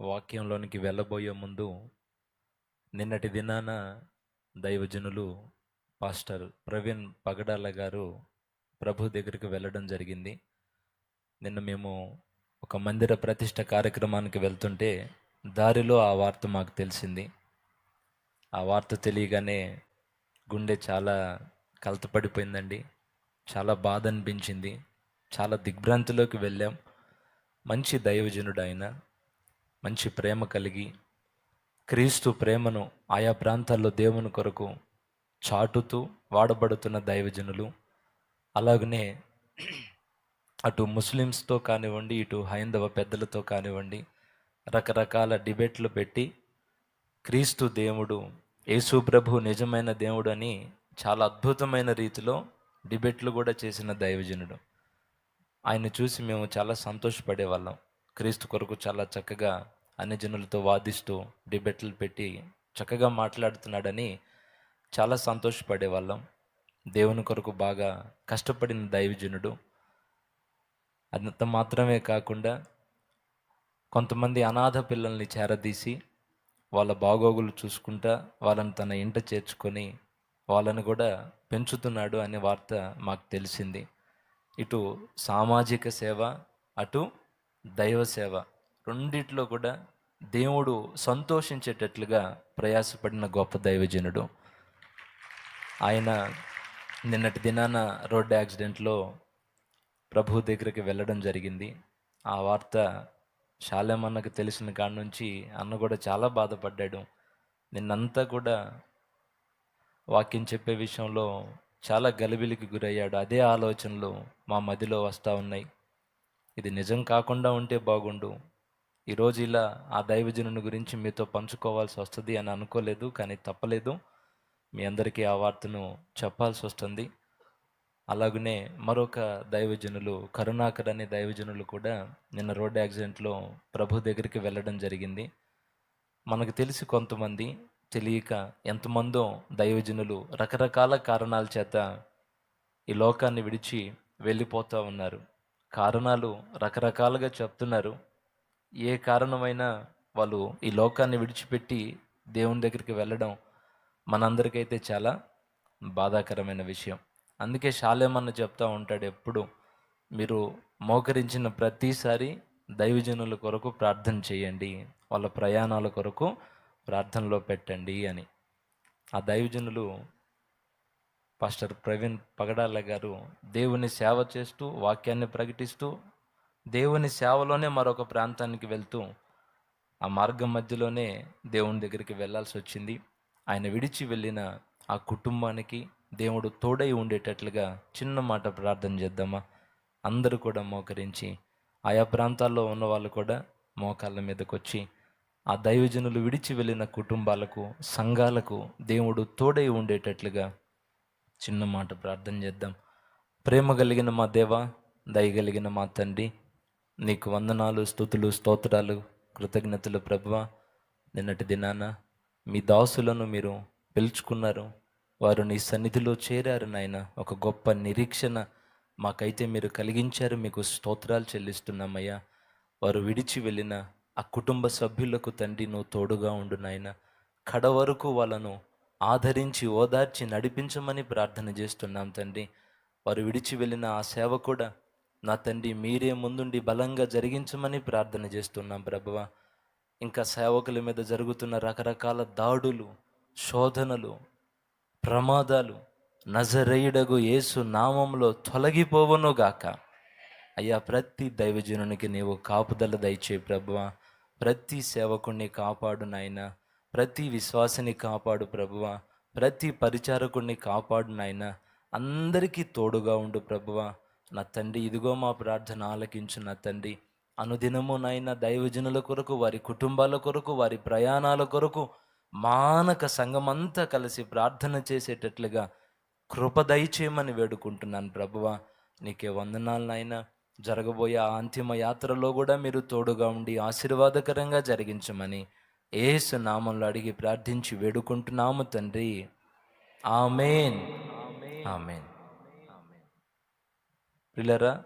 వాక్యంలోనికి వెళ్ళబోయే ముందు నిన్నటి దినాన దైవజనులు పాస్టర్ ప్రవీణ్ పగడాల గారు ప్రభు దగ్గరికి వెళ్ళడం జరిగింది. నిన్న మేము ఒక మందిర ప్రతిష్ట కార్యక్రమానికి వెళ్తుంటే దారిలో ఆ వార్త మాకు తెలిసింది. ఆ వార్త తెలియగానే గుండె చాలా కలతపడిపోయిందండి. చాలా బాధ అనిపించింది. చాలా దిగ్భ్రాంతిలోకి వెళ్ళాం. మంచి దైవజనుడు ఆయన. మంచి ప్రేమ కలిగి క్రీస్తు ప్రేమను ఆయా ప్రాంతాల్లో దేవుని కొరకు చాటుతూ వాడబడుతున్న దైవజనులు అలాగనే అటు ముస్లిమ్స్తో కానివ్వండి ఇటు హైందవ పెద్దలతో కానివ్వండి రకరకాల డిబేట్లు పెట్టి క్రీస్తు దేవుడు యేసు ప్రభు నిజమైన దేవుడు అని చాలా అద్భుతమైన రీతిలో డిబేట్లు కూడా చేసిన దైవజనుడు. ఆయన చూసి మేము చాలా సంతోషపడేవాళ్ళం. క్రీస్తు కొరకు చాలా చక్కగా అన్ని జనులతో వాదిస్తూ డిబేట్లు పెట్టి చక్కగా మాట్లాడుతున్నాడని చాలా సంతోషపడేవాళ్ళం. దేవుని కొరకు బాగా కష్టపడిన దైవజనుడు. అంత మాత్రమే కాకుండా కొంతమంది అనాథ పిల్లల్ని చేరదీసి వాళ్ళ బాగోగులు చూసుకుంటా వాళ్ళని తన ఇంట చేర్చుకొని వాళ్ళని కూడా పెంచుతున్నాడు అనే వార్త మాకు తెలిసింది. ఇటు సామాజిక సేవ అటు దైవ సేవ. రెండిట్లో కూడా దేవుడు సంతోషించేటట్లుగా ప్రయాసపడిన గొప్ప దైవజనుడు. ఆయన నిన్నటి దినాన రోడ్డు యాక్సిడెంట్లో ప్రభు దగ్గరికి వెళ్ళడం జరిగింది. ఆ వార్త శాలేమన్నకు తెలిసిన కాడ నుంచి అన్న కూడా చాలా బాధపడ్డాడు. నిన్నంతా కూడా వాక్యం చెప్పే విషయంలో చాలా గలిబిలికి గురయ్యాడు. అదే ఆలోచనలు మా మదిలో వస్తూ ఉన్నాయి. ఇది నిజం కాకుండా ఉంటే బాగుండు. ఈరోజు ఇలా ఆ దైవజనుని గురించి మీతో పంచుకోవాల్సి వస్తుంది అని అనుకోలేదు కానీ తప్పలేదు. మీ అందరికీ ఆ వార్తను చెప్పాల్సి వస్తుంది. అలాగనే మరొక దైవజనులు కరుణాకర్ అనే దైవజనులు కూడా నిన్న రోడ్డు యాక్సిడెంట్లో ప్రభు దగ్గరికి వెళ్ళడం జరిగింది. మనకు తెలిసి కొంతమంది తెలియక ఎంతమందో దైవజనులు రకరకాల కారణాల చేత ఈ లోకాన్ని విడిచి వెళ్ళిపోతూ ఉన్నారు. కారణాలు రకరకాలుగా చెప్తున్నారు. ఏ కారణమైనా వాళ్ళు ఈ లోకాన్ని విడిచిపెట్టి దేవుని దగ్గరికి వెళ్ళడం మనందరికైతే చాలా బాధాకరమైన విషయం. అందుకే శాలేమన్న చెప్తా ఉంటాడు ఎప్పుడు మీరు మోకరించిన ప్రతిసారి దైవజనుల కొరకు ప్రార్థన చేయండి వాళ్ళ ప్రయాణాల కొరకు ప్రార్థనలో పెట్టండి అని. ఆ దైవజనులు పాస్టర్ ప్రవీణ్ పగడాల గారు దేవుని సేవ చేస్తూ వాక్యాన్ని ప్రకటిస్తూ దేవుని సేవలోనే మరొక ప్రాంతానికి వెళ్తూ ఆ మార్గం మధ్యలోనే దేవుని దగ్గరికి వెళ్ళాల్సి వచ్చింది. ఆయన విడిచి వెళ్ళిన ఆ కుటుంబానికి దేవుడు తోడై ఉండేటట్లుగా చిన్న మాట ప్రార్థన చేద్దామా? అందరూ కూడా మోకరించి ఆయా ప్రాంతాల్లో ఉన్న వాళ్ళు కూడా మోకాళ్ళ మీదకి వచ్చి ఆ దైవజనులు విడిచి వెళ్ళిన కుటుంబాలకు సంఘాలకు దేవుడు తోడై ఉండేటట్లుగా చిన్న మాట ప్రార్థన చేద్దాం. ప్రేమ కలిగిన మా దేవ దయగలిగిన మా తండ్రి నీకు వందనాలు స్థుతులు స్తోత్రాలు కృతజ్ఞతలు ప్రభువ. నిన్నటి దినాన మీ దాసులను మీరు పిలుచుకున్నారు. వారు నీ సన్నిధిలో చేరారు నాయన. ఒక గొప్ప నిరీక్షణ మాకైతే మీరు కలిగించారు. మీకు స్తోత్రాలు చెల్లిస్తున్నామయ్యా. వారు విడిచి వెళ్ళిన ఆ కుటుంబ సభ్యులకు తండ్రి నువ్వు తోడుగా ఉండు నాయన. కడ వరకు వాళ్ళను ఆదరించి ఓదార్చి నడిపించమని ప్రార్థన చేస్తున్నాం తండ్రి. వారు విడిచి వెళ్ళిన ఆ సేవ కూడా నా తండ్రి మీరే ముందుండి బలంగా జరిగించమని ప్రార్థన చేస్తున్నాం ప్రభువ. ఇంకా సేవకుల మీద జరుగుతున్న రకరకాల దాడులు శోధనలు ప్రమాదాలు నజరేయుడగు యేసు నామంలో తొలగిపోవును గాక. అయ్యా ప్రతి దైవజనునికి నీవు కాపుదల దయచే ప్రభువ. ప్రతి సేవకుణ్ణి కాపాడు నాయనా ప్రతి విశ్వాసని కాపాడు ప్రభువ. ప్రతి పరిచారకుణ్ణి కాపాడు నాయన. అందరికీ తోడుగా ఉండు ప్రభువ. నా తండ్రి ఇదిగో మా ప్రార్థన ఆలకించు నా తండ్రి. అనుదినము నాయన దైవజనుల కొరకు వారి కుటుంబాల కొరకు వారి ప్రయాణాల కొరకు మానక సంఘమంతా కలిసి ప్రార్థన చేసేటట్లుగా కృప దయచేయమని వేడుకుంటున్నాను ప్రభువ. నీకే వందనాలు నాయన. జరగబోయే ఆ అంతిమ యాత్రలో కూడా మీరు తోడుగా ఉండి ఆశీర్వాదకరంగా జరిగించమని ఏసు నామంలో అడిగి ప్రార్థించి వేడుకుంటున్నాము తండ్రి. ఆమెన్. ఆమెన్. పిల్లరా